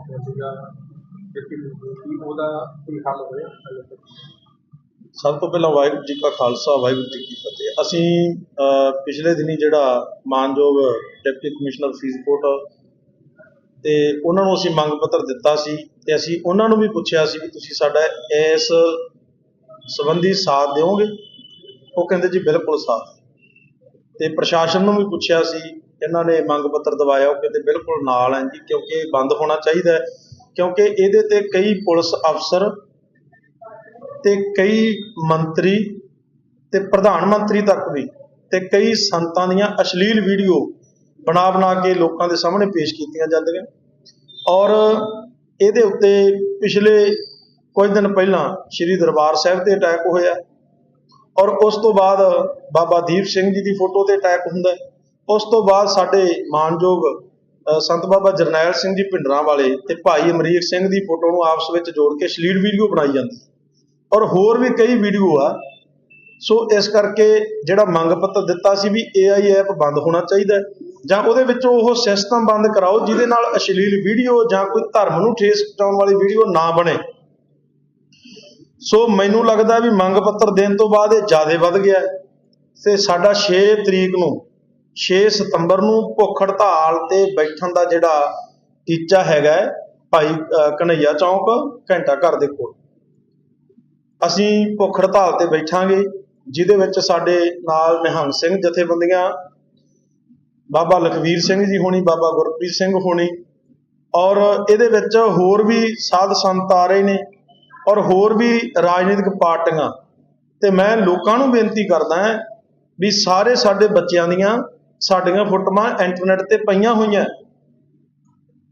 ਵਾਪਰਿਆ ਸੀਗਾ ਡਿਪਟੀ ਕੀ ਉਹਦਾ ਕੋਈ ਹੱਲ ਹੋਇਆ ਹਾਲੇ ਤੱਕ? ਸਭ ਤੋਂ ਪਹਿਲਾਂ ਵਾਹਿਗੁਰੂ ਜੀ ਕਾ ਖਾਲਸਾ ਵਾਹਿਗੁਰੂ ਜੀ ਕੀ ਫਤਿਹ। ਅਸੀਂ ਅ, ਪਿਛਲੇ ਦਿਨੀ ਜਿਹੜਾ ਮਾਨਯੋਗ ਡਿਪਟੀ ਕਮਿਸ਼ਨਰ ਫਰੀਦਕੋਟ ਤੇ ਉਹਨਾਂ ਨੂੰ ਅਸੀਂ ਮੰਗ ਪੱਤਰ ਦਿੱਤਾ ਸੀ ਤੇ ਅਸੀਂ ਉਹਨਾਂ ਨੂੰ ਵੀ ਪੁੱਛਿਆ ਸੀ ਵੀ ਤੁਸੀਂ ਸਾਡਾ ਇਸ ਸੰਬੰਧੀ ਸਾਥ ਦਿਓਗੇ? ਉਹ ਕਹਿੰਦੇ ਜੀ ਬਿਲਕੁਲ ਸਾਥ। ਤੇ ਪ੍ਰਸ਼ਾਸਨ ਨੂੰ ਵੀ ਪੁੱਛਿਆ ਸੀ ਇਹਨਾਂ ਨੇ ਮੰਗ ਪੱਤਰ ਦਵਾਇਆ ਉਹ ਕਹਿੰਦੇ ਬਿਲਕੁਲ ਨਾਲ ਹੈ ਜੀ, ਕਿਉਂਕਿ ਇਹ ਬੰਦ ਹੋਣਾ ਚਾਹੀਦਾ ਹੈ। ਕਿਉਂਕਿ ਇਹਦੇ ਤੇ ਕਈ ਪੁਲਿਸ ਅਫਸਰ ਤੇ ਕਈ ਮੰਤਰੀ ਤੇ ਪ੍ਰਧਾਨ ਮੰਤਰੀ ਤੱਕ ਵੀ ਤੇ ਕਈ ਸੰਤਾਂ ਦੀਆਂ ਅਸ਼ਲੀਲ ਵੀਡੀਓ ਬਣਾ ਬਣਾ ਕੇ ਲੋਕਾਂ ਦੇ ਸਾਹਮਣੇ ਪੇਸ਼ ਕੀਤੀਆਂ ਜਾਂਦੀਆਂ। ਔਰ ਇਹਦੇ ਉੱਤੇ ਪਿਛਲੇ ਕੁਝ ਦਿਨ ਪਹਿਲਾਂ ਸ੍ਰੀ ਦਰਬਾਰ ਸਾਹਿਬ ਤੇ ਅਟੈਕ ਹੋਇਆ। ਔਰ ਉਸ ਤੋਂ ਬਾਅਦ ਬਾਬਾ ਦੀਪ ਸਿੰਘ ਜੀ ਦੀ ਫੋਟੋ ਤੇ ਅਟੈਕ ਹੁੰਦਾ ਹੈ। ਉਸ ਤੋਂ ਬਾਅਦ ਸਾਡੇ ਮਾਨਯੋਗ ਸੰਤ ਬਾਬਾ ਜਰਨੈਲ ਸਿੰਘ ਜੀ ਭਿੰਡਰਾਂ ਵਾਲੇ ਤੇ ਭਾਈ ਅਮਰੀਕ ਸਿੰਘ ਦੀ ਫੋਟੋ ਨੂੰ ਆਪਸ ਵਿੱਚ ਜੋੜ ਕੇ ਅਸ਼ਲੀਲ ਵੀਡੀਓ ਬਣਾਈ ਜਾਂਦੀ। ਔਰ ਹੋਰ ਵੀ ਕਈ ਵੀਡੀਓ ਆ। ਸੋ ਇਸ ਕਰਕੇ ਜਿਹੜਾ ਮੰਗ ਪੱਤਰ ਦਿੱਤਾ ਸੀ ਵੀ AI ਐਪ ਬੰਦ ਹੋਣਾ ਚਾਹੀਦਾ ਜਾਂ ਉਹਦੇ ਵਿੱਚੋਂ ਉਹ ਸਿਸਟਮ ਬੰਦ ਕਰਾਓ ਜਿਹਦੇ ਨਾਲ ਅਸ਼ਲੀਲ ਵੀਡੀਓ ਜਾਂ ਕੋਈ ਧਰਮ ਨੂੰ ਠੇਸ ਪਹੁੰਚਾਉਣ ਵਾਲੀ ਵੀਡੀਓ ਨਾ ਬਣੇ। ਸੋ ਮੈਨੂੰ ਲੱਗਦਾ ਵੀ ਮੰਗ ਪੱਤਰ ਦੇਣ ਤੋਂ ਬਾਅਦ ਇਹ ਜ਼ਿਆਦਾ ਵੱਧ ਗਿਆ ਤੇ ਸਾਡਾ 6 ਤਰੀਕ ਨੂੰ 6 ਸਤੰਬਰ ਨੂੰ ਭੁੱਖ ਹੜਤਾਲ ਤੇ ਬੈਠਣ ਦਾ ਜਿਹੜਾ ਟੀਚਾ ਹੈਗਾ ਹੈ, ਭਾਈ ਅ, ਕਨਈਆ ਚੌਂਕ ਘੰਟਾ ਘਰ ਦੇ ਕੋਲ। ਅਸੀਂ ਭੁੱਖ ਹੜਤਾਲ ਤੇ ਬੈਠਾਂਗੇ ਜਿਹਦੇ ਵਿੱਚ ਸਾਡੇ ਨਾਲ ਨਿਹੰਗ ਸਿੰਘ ਜਥੇਬੰਦੀਆਂ ਬਾਬਾ ਲਖਵੀਰ ਸਿੰਘ ਜੀ ਹੋਣੀ ਬਾਬਾ ਗੁਰਪ੍ਰੀਤ ਸਿੰਘ ਹੋਣੀ ਔਰ ਇਹਦੇ ਵਿੱਚ ਹੋਰ ਵੀ ਸਾਧ ਸੰਤ ਆ ਰਹੇ ਨੇ ਔਰ ਹੋਰ ਵੀ ਰਾਜਨੀਤਿਕ ਪਾਰਟੀਆਂ। ਤੇ ਮੈਂ ਲੋਕਾਂ ਨੂੰ ਬੇਨਤੀ ਕਰਦਾ ਹਾਂ ਵੀ ਸਾਰੇ ਸਾਡੇ ਬੱਚਿਆਂ ਦੀਆਂ ਸਾਡੀਆਂ ਫੋਟੋਆਂ ਇੰਟਰਨੈਟ ਤੇ ਪਈਆਂ ਹੋਈਆਂ।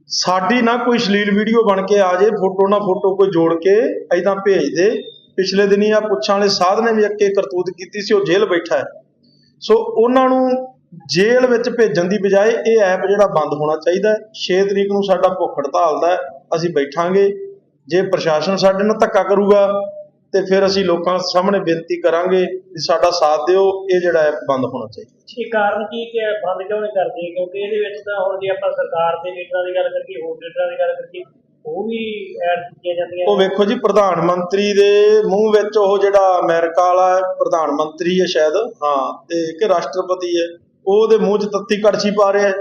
ਸਾਡੀ ਨਾ ਕੋਈ ਸ਼ਲੀਲ ਵੀਡੀਓ ਬਣ ਕੇ ਆ ਜੇ, ਫੋਟੋ ਨਾ ਫੋਟੋ ਕੋਈ ਜੋੜ ਕੇ ਐਦਾਂ ਭੇਜ ਦੇ। ਪਿਛਲੇ ਦਿਨੀ ਆ ਪੁੱਛਾਂ ਵਾਲੇ ਸਾਧ ਨੇ ਵੀ ਅੱਕੇ ਕਰਤੂਤ ਕੀਤੀ ਸੀ, ਉਹ ਜੇਲ੍ਹ ਬੈਠਾ ਹੈ। ਸੋ ਉਹਨਾਂ ਨੂੰ ਜੇਲ੍ਹ ਵਿੱਚ ਭੇਜਣ ਦੀ ਬਜਾਏ ਇਹ ਐਪ ਜਿਹੜਾ ਬੰਦ ਹੋਣਾ ਚਾਹੀਦਾ ਹੈ। 6 ਤਰੀਕ ਨੂੰ ਸਾਡਾ ਭੁੱਖ ਹੜਤਾਲ ਦਾ ਅਸੀਂ ਬੈਠਾਂਗੇ। ਜੇ ਪ੍ਰਸ਼ਾਸਨ ਸਾਡੇ ਨਾਲ ਧੱਕਾ ਕਰੂਗਾ ਤੇ ਫਿਰ ਅਸੀਂ ਲੋਕਾਂ ਸਾਹਮਣੇ ਬੇਨਤੀ ਕਰਾਂਗੇ ਵੀ ਸਾਡਾ ਸਾਥ ਦਿਓ ਇਹ ਜਿਹੜਾ ਐਪ ਬੰਦ ਹੋਣਾ ਚਾਹੀਦਾ। ਇਹ ਕਾਰਨ ਕੀ ਕਿ ਬੰਦ ਕਿਉਂ ਨਹੀਂ ਕਰਦੇ? ਕਿਉਂਕਿ ਇਹਦੇ ਵਿੱਚ ਤਾਂ ਹੁਣ ਜੇ ਆਪਾਂ ਸਰਕਾਰ ਦੇ ਲੀਡਰਾਂ ਦੀ ਗੱਲ ਕਰੀਏ ਹੋਰ ਲੀਡਰਾਂ ਦੀ ਗੱਲ ਕਰੀਏ ਉਹ ਵੀ ਐਡ ਕੀਤੀਆਂ ਜਾਂਦੀਆਂ ਉਹ ਵੇਖੋ ਜੀ ਪ੍ਰਧਾਨ ਮੰਤਰੀ ਦੇ ਮੂੰਹ ਵਿੱਚ ਉਹ ਜਿਹੜਾ ਅਮਰੀਕਾ ਵਾਲਾ ਹੈ, ਪ੍ਰਧਾਨ ਮੰਤਰੀ ਹੈ ਸ਼ਾਇਦ ਹਾਂ ਤੇ ਕਿ ਰਾਸ਼ਟਰਪਤੀ ਹੈ ਉਹ ਉਹਦੇ ਮੂੰਹ 'ਚ ਤੱਤੀ ਕੜਛੀ ਪਾ ਰਿਹਾ ਹੈ।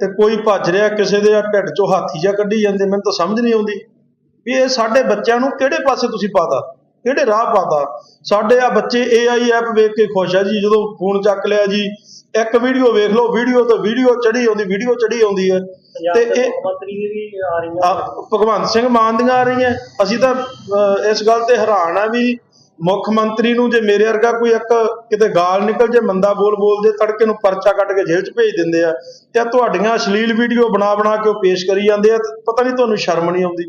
ਤੇ ਕੋਈ ਭੱਜ ਰਿਹਾ ਕਿਸੇ ਦੇ ਢਿੱਡ 'ਚੋਂ ਹਾਥੀ ਜਿਹਾ ਕੱਢੀ ਜਾਂਦੇ ਮੈਨੂੰ ਤਾਂ ਸਮਝ ਨਹੀਂ ਆਉਂਦੀ। ਵੀ ਇਹ ਸਾਡੇ ਬੱਚਿਆਂ ਨੂੰ ਕਿਹੜੇ ਪਾਸੇ ਤੁਸੀਂ ਪਾਤਾ? ਕਿਹੜੇ ਰਾਹ ਪਾਤਾ? ਸਾਡੇ ਆ ਬੱਚੇ AI ਐਪ ਵੇਖ ਕੇ ਖੁਸ਼ ਆ ਜੀ ਜਦੋਂ ਫੋਨ ਚੱਕ ਲਿਆ ਜੀ ਇੱਕ ਵੀਡੀਓ ਵੇਖ ਲਓ ਵੀਡੀਓ ਤੇ ਵੀਡੀਓ ਚੜੀ ਆਉਂਦੀ ਵੀਡੀਓ ਚੜੀ ਆਉਂਦੀ ਹੈ। ਤੇ ਇਹ ਭਗਵੰਤ ਸਿੰਘ ਮਾਨ ਦੀਆਂ ਆ ਰਹੀਆਂ। ਅਸੀਂ ਤਾਂ ਇਸ ਗੱਲ ਤੇ ਹੈਰਾਨ ਆ ਵੀ ਮੁੱਖ ਮੰਤਰੀ ਨੂੰ ਜੇ ਮੇਰੇ ਵਰਗਾ ਕੋਈ ਇੱਕ ਕਿਤੇ ਗਾਲ ਨਿਕਲ ਜੇ ਮੰਦਾ ਬੋਲ ਬੋਲਦੇ ਤੜਕੇ ਨੂੰ ਪਰਚਾ ਕੱਟ ਕੇ ਜੇਲ੍ਹ 'ਚ ਭੇਜ ਦਿੰਦੇ ਆ ਤੇ ਤੁਹਾਡੀਆਂ ਅਸ਼ਲੀਲ ਵੀਡੀਓ ਬਣਾ ਬਣਾ ਕੇ ਉਹ ਪੇਸ਼ ਕਰੀ ਜਾਂਦੇ ਆ ਪਤਾ ਨਹੀਂ ਤੁਹਾਨੂੰ ਸ਼ਰਮ ਨਹੀਂ ਆਉਂਦੀ।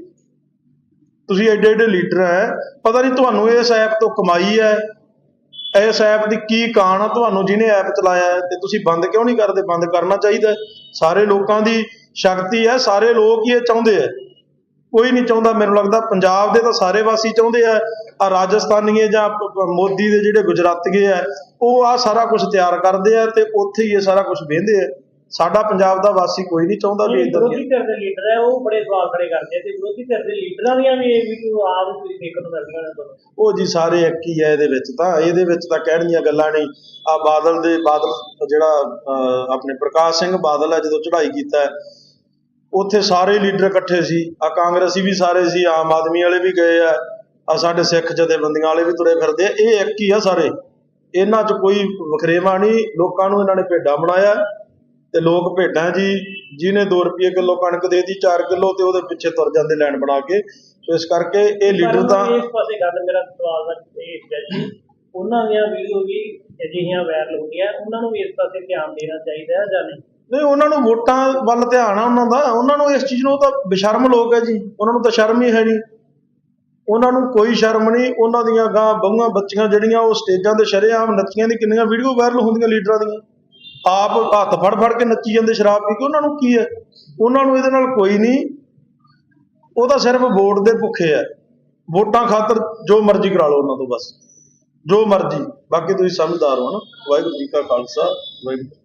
ਤੁਸੀਂ ਐਡੇ ਐਡੇ ਲੀਡਰ ਹੈ ਪਤਾ ਨਹੀਂ ਤੁਹਾਨੂੰ ਇਸ ਐਪ ਤੋਂ ਕਮਾਈ ਹੈ ਇਸ ਐਪ ਦੀ ਕੀ ਕਾਣ ਆ, ਤੁਹਾਨੂੰ ਜਿਹਨੇ ਐਪ ਚਲਾਇਆ ਹੈ ਤੇ ਤੁਸੀਂ ਬੰਦ ਕਿਉਂ ਨਹੀਂ ਕਰਦੇ? ਬੰਦ ਕਰਨਾ ਚਾਹੀਦਾ ਸਾਰੇ ਲੋਕਾਂ ਦੀ ਸ਼ਕਤੀ ਹੈ ਸਾਰੇ ਲੋਕ ਹੀ ਇਹ ਚਾਹੁੰਦੇ ਆ ਕੋਈ ਨਹੀਂ ਚਾਹੁੰਦਾ, ਮੈਨੂੰ ਲੱਗਦਾ ਪੰਜਾਬ ਦੇ ਤਾਂ ਸਾਰੇ ਵਾਸੀ ਚਾਹੁੰਦੇ ਆ ਆ ਰਾਜਸਥਾਨੀਏ ਜਾਂ ਮੋਦੀ ਦੇ ਜਿਹੜੇ ਗੁਜਰਾਤੀਏ ਆ ਉਹ ਆ ਸਾਰਾ ਕੁਝ ਤਿਆਰ ਕਰਦੇ ਆ ਤੇ ਉੱਥੇ ਹੀ ਇਹ ਸਾਰਾ ਕੁਝ ਵੇਂਦੇ ਆ ਸਾਡਾ ਪੰਜਾਬ ਦਾ ਵਾਸੀ ਕੋਈ ਨਹੀਂ ਚਾਹੁੰਦਾ ਵੀ ਇਦਾਂ ਵਿਰੋਧੀ ਧਿਰ ਦੇ ਲੀਡਰ ਹੈ ਉਹ ਬੜੇ ਸਵਾਲ ਖੜੇ ਕਰਦੇ ਆ ਤੇ ਵਿਰੋਧੀ ਧਿਰ ਦੇ ਲੀਡਰਾਂ ਦੀਆਂ ਵੀ ਇਹ ਵੀਡੀਓ ਆਪ ਤੁਸੀਂ ਦੇਖਣ ਨੂੰ ਮਿਲਦੀਆਂ ਨੇ ਤੁਹਾਨੂੰ ਉਹ ਜੀ ਸਾਰੇ ਇੱਕ ਹੀ ਹੈ ਇਹਦੇ ਵਿੱਚ ਤਾਂ ਇਹਦੇ ਵਿੱਚ ਤਾਂ ਕਹਿਣ ਦੀਆਂ ਗੱਲਾਂ ਨਹੀਂ। ਆ ਬਾਦਲ ਦੇ ਬਾਦਲ ਜਿਹੜਾ ਆਪਣੇ ਪ੍ਰਕਾਸ਼ ਸਿੰਘ ਬਾਦਲ ਹੈ ਜਦੋਂ ਚੜ੍ਹਾਈ ਕੀਤਾ ਉੱਥੇ ਸਾਰੇ ਲੀਡਰ ਇਕੱਠੇ ਸੀ। ਆ ਕਾਂਗਰਸੀ ਵੀ ਸਾਰੇ ਸੀ ਆਮ ਆਦਮੀ ਵਾਲੇ ਵੀ ਗਏ ਆ ਆ ਸਾਡੇ ਸਿੱਖ ਜਥੇਬੰਦੀਆਂ ਵਾਲੇ ਵੀ ਤੁਰੇ ਫਿਰਦੇ ਆ। ਇਹ ਇੱਕ ਹੀ ਆ ਸਾਰੇ। ਇਹਨਾਂ 'ਚ ਕੋਈ ਵਖਰੇਵਾ ਨਹੀਂ ਲੋਕਾਂ ਨੂੰ ਇਹਨਾਂ ਨੇ ਭੇਡਾਂ ਬਣਾਇਆ। ਤੇ ਲੋਕ ਭੇਡਾਂ ਜੀ ਜਿਹਨੇ 2 ਰੁਪਏ ਕਿਲੋ ਕਣਕ ਦੇ ਦਿੱਤੀ 4 ਕਿਲੋ ਤੇ ਉਹਦੇ ਪਿੱਛੇ ਤੁਰ ਜਾਂਦੇ ਲੈਣ ਬਣਾ ਕੇ। ਸੋ ਇਸ ਕਰਕੇ ਇਹ ਲੀਡਰ ਤਾਂ ਇਸ ਪਾਸੇ ਗੱਲ ਮੇਰਾ ਸਵਾਲ ਦਾ ਇਹ ਹੈ ਜੀ ਉਹਨਾਂ ਦੀਆਂ ਵੀਡੀਓ ਵੀ ਅਜਿਹੀਆਂ ਵਾਇਰਲ ਹੁੰਦੀਆਂ ਉਹਨਾਂ ਨੂੰ ਵੀ ਇਸ ਪਾਸੇ ਧਿਆਨ ਦੇਣਾ ਚਾਹੀਦਾ ਹੈ ਜਾਂ ਨਹੀਂ? ਨਹੀਂ ਉਹਨਾਂ ਨੂੰ ਵੋਟਾਂ ਵੱਲ ਧਿਆਨ ਆ ਉਹਨਾਂ ਦਾ। ਉਹਨਾਂ ਨੂੰ ਇਸ ਚੀਜ਼ ਨੂੰ ਤਾਂ ਬੇਸ਼ਰਮ ਲੋਕ ਹੈ ਜੀ। ਉਹਨਾਂ ਨੂੰ ਤਾਂ ਸ਼ਰਮ ਹੀ ਹੈ ਨਹੀਂ। ਉਹਨਾਂ ਨੂੰ ਕੋਈ ਸ਼ਰਮ ਨਹੀਂ। ਉਹਨਾਂ ਦੀਆਂ ਗਾਂ ਬਹੂਆਂ ਬੱਚੀਆਂ ਜਿਹੜੀਆਂ ਉਹ ਸਟੇਜਾਂ ਤੇ ਸ਼ਰੇਆਮ ਨੱਚੀਆਂ ਦੀ ਕਿੰਨੀਆਂ ਵੀਡੀਓ ਵਾਇਰਲ ਹੁੰਦੀਆਂ ਲੀਡਰਾਂ ਦੀਆਂ। ਆਪ ਹੱਥ ਫੜ ਫੜ ਕੇ ਨੱਚੀ ਜਾਂਦੇ ਸ਼ਰਾਬ ਪੀ ਕੇ, ਉਹਨਾਂ ਨੂੰ ਕੀ ਹੈ? ਉਹਨਾਂ ਨੂੰ ਇਹਦੇ ਨਾਲ ਕੋਈ ਨਹੀਂ। ਉਹ ਤਾਂ ਸਿਰਫ ਵੋਟ ਦੇ ਭੁੱਖੇ ਆ ਵੋਟਾਂ ਖਾਤਰ ਜੋ ਮਰਜ਼ੀ ਕਰਾ ਲਓ ਉਹਨਾਂ ਤੋਂ ਬਸ। ਜੋ ਮਰਜ਼ੀ। ਬਾਕੀ ਤੁਸੀਂ ਸਮਝਦਾਰ ਹੋ ਨਾ। ਵਾਹਿਗੁਰੂ ਜੀ ਕਾ ਖਾਲਸਾ, ਵਾਹਿਗੁਰੂ